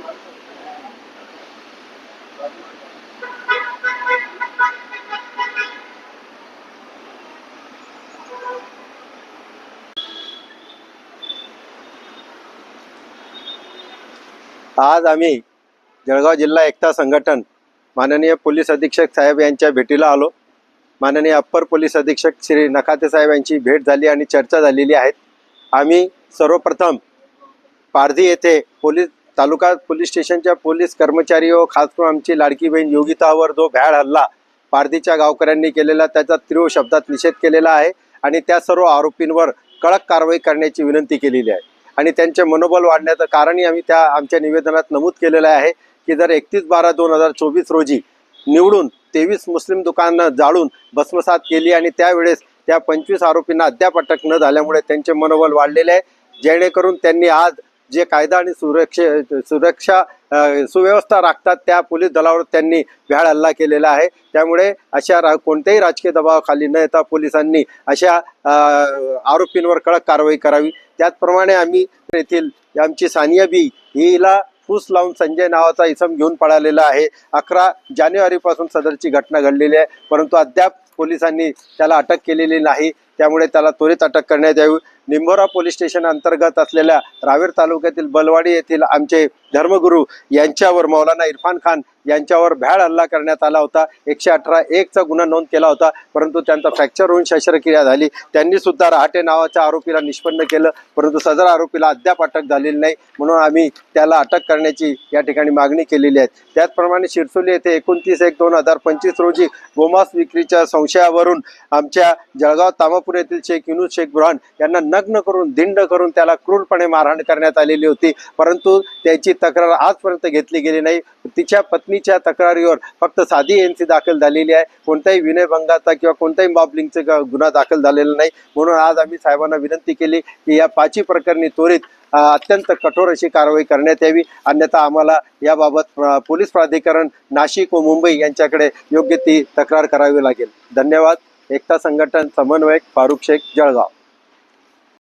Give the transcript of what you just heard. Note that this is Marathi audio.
आज आम्ही जळगाव जिल्हा एकता संघटन माननीय पोलीस अधीक्षक साहेब यांच्या भेटीला आलो. माननीय अप्पर पोलीस अधीक्षक श्री नखाते साहेब यांची भेट झाली आणि चर्चा झालेली आहे. आम्ही सर्वप्रथम पारधी येथे पोलीस तालुका पोलीस स्टेशनच्या पोलीस कर्मचारी व खास करून आमची लाडकी बहीण योगितावर जो भ्याड हल्ला पारधीच्या गावकऱ्यांनी केलेला त्याचा तीव्र शब्दात निषेध केलेला आहे आणि त्या सर्व आरोपींवर कडक कारवाई करण्याची विनंती केलेली आहे. आणि त्यांचे मनोबल वाढण्याचं कारणही आम्ही त्या आमच्या निवेदनात नमूद केलेलं आहे की जर एकतीस बारा दोन हजार चोवीस रोजी निवडून तेवीस मुस्लिम दुकानं जाळून भस्मसात केली आणि त्यावेळेस त्या पंचवीस आरोपींना अद्याप अटक न झाल्यामुळे त्यांचे मनोबल वाढलेले आहे. जेणेकरून त्यांनी आज जे कायदा आणि सुरक्षे सुरक्षा सुव्यवस्था राखतात त्या पोलीस दलावर त्यांनी भ्याड हल्ला केलेला आहे. त्यामुळे अशा रा कोणत्याही राजकीय दबावाखाली न येता पोलिसांनी अशा आरोपींवर कडक कारवाई करावी. त्याचप्रमाणे आम्ही येथील आमची सानिया बी हिला फूस लावून संजय नावाचा इसम घेऊन पळालेला आहे. अकरा जानेवारीपासून सदरची घटना घडलेली आहे परंतु अद्याप पोलिसांनी त्याला अटक केलेली नाही. त्यामुळे त्याला त्वरित अटक करण्यात यावी. निंभोरा पोलीस स्टेशन अंतर्गत असलेल्या रावेर तालुक्यातील बलवाडी येथील आमचे धर्मगुरू यांच्यावर मौलाना इरफान खान यांच्यावर भ्याड हल्ला करण्यात आला होता. एकशे अठरा एकचा गुन्हा नोंद केला होता परंतु त्यांचा फ्रॅक्चर होऊन शस्त्रक्रिया झाली. त्यांनी सुद्धा रहाटे नावाच्या आरोपीला निष्पन्न केलं परंतु सदर आरोपीला अद्याप अटक झालेली नाही. म्हणून आम्ही त्याला अटक करण्याची या ठिकाणी मागणी केलेली आहे. त्याचप्रमाणे शिरसोली येथे एकोणतीस एक दोन हजार पंचवीस रोजी गोमास विक्रीच्या संशयावरून आमच्या जळगाव तामापूर येथील शेख युनुस शेख बुरहान यांना नग्न करून धिंड करून त्याला क्रूरपणे मारहाण करण्यात आलेली होती. परंतु त्याची तक्रार आजपर्यंत घेतली गेली नाही. तिच्या पत्नीच्या तक्रारीवर फक्त साधी एनसी दाखल झालेली आहे. कोणत्याही विनयभंगाचा किंवा कोणत्याही मॉबलिंगचा गुन्हा दाखल झालेला नाही. म्हणून आज आम्ही साहेबांना विनंती केली की या पाची प्रकरणी त्वरित अत्यंत कठोर अशी कारवाई करण्यात यावी. अन्यथा आम्हाला याबाबत पोलीस प्राधिकरण नाशिक व मुंबई यांच्याकडे योग्य ती तक्रार करावी लागेल. धन्यवाद. एकता संघटन समन्वयक फारुख शेख जळगाव.